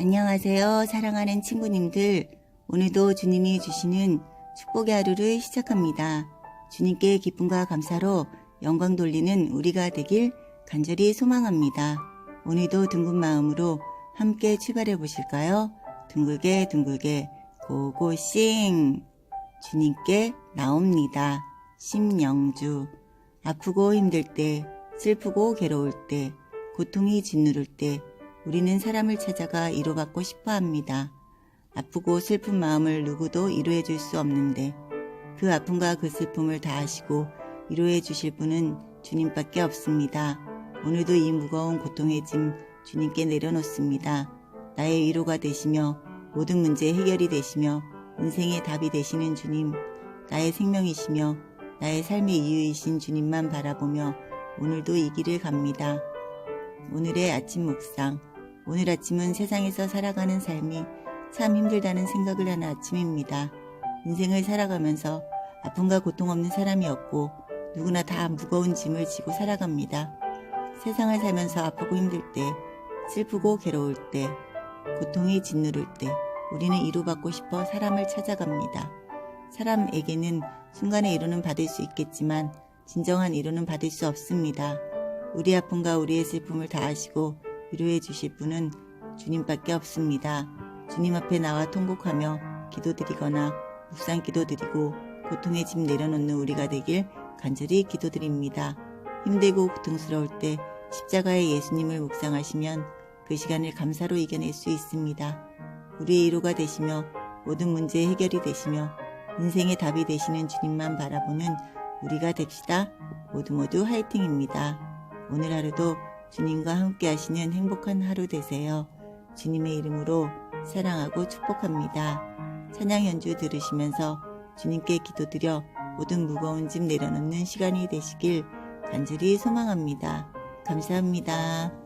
안녕하세요. 사랑하는 친구님들. 오늘도 주님이 주시는 축복의 하루를 시작합니다. 주님께 기쁨과 감사로 영광 돌리는 우리가 되길 간절히 소망합니다. 오늘도 둥근 마음으로 함께 출발해 보실까요? 둥글게 둥글게 고고싱! 주님께 나옵니다. 심영주. 아프고 힘들 때, 슬프고 괴로울 때, 고통이 짓누를 때, 우리는 사람을 찾아가 위로받고 싶어 합니다. 아프고 슬픈 마음을 누구도 위로해 줄 수 없는데, 그 아픔과 그 슬픔을 다 아시고 위로해 주실 분은 주님밖에 없습니다. 오늘도 이 무거운 고통의 짐 주님께 내려놓습니다. 나의 위로가 되시며 모든 문제 해결이 되시며 인생의 답이 되시는 주님, 나의 생명이시며 나의 삶의 이유이신 주님만 바라보며 오늘도 이 길을 갑니다. 오늘의 아침 묵상. 오늘 아침은 세상에서 살아가는 삶이 참 힘들다는 생각을 하는 아침입니다. 인생을 살아가면서 아픔과 고통 없는 사람이 없고 누구나 다 무거운 짐을 지고 살아갑니다. 세상을 살면서 아프고 힘들 때, 슬프고 괴로울 때, 고통이 짓누를 때, 우리는 위로받고 싶어 사람을 찾아갑니다. 사람에게는 순간의 위로는 받을 수 있겠지만 진정한 위로는 받을 수 없습니다. 우리 아픔과 우리의 슬픔을 다 아시고 위로해 주실 분은 주님밖에 없습니다. 주님 앞에 나와 통곡하며 기도드리거나 묵상 기도드리고 고통의 짐 내려놓는 우리가 되길 간절히 기도드립니다. 힘들고 고통스러울 때 십자가의 예수님을 묵상하시면 그 시간을 감사로 이겨낼 수 있습니다. 우리의 위로가 되시며 모든 문제의 해결이 되시며 인생의 답이 되시는 주님만 바라보는 우리가 됩시다. 모두 모두 화이팅입니다. 오늘 하루도 주님과 함께 하시는 행복한 하루 되세요. 주님의 이름으로 사랑하고 축복합니다. 찬양 연주 들으시면서 주님께 기도드려 모든 무거운 짐 내려놓는 시간이 되시길 간절히 소망합니다. 감사합니다.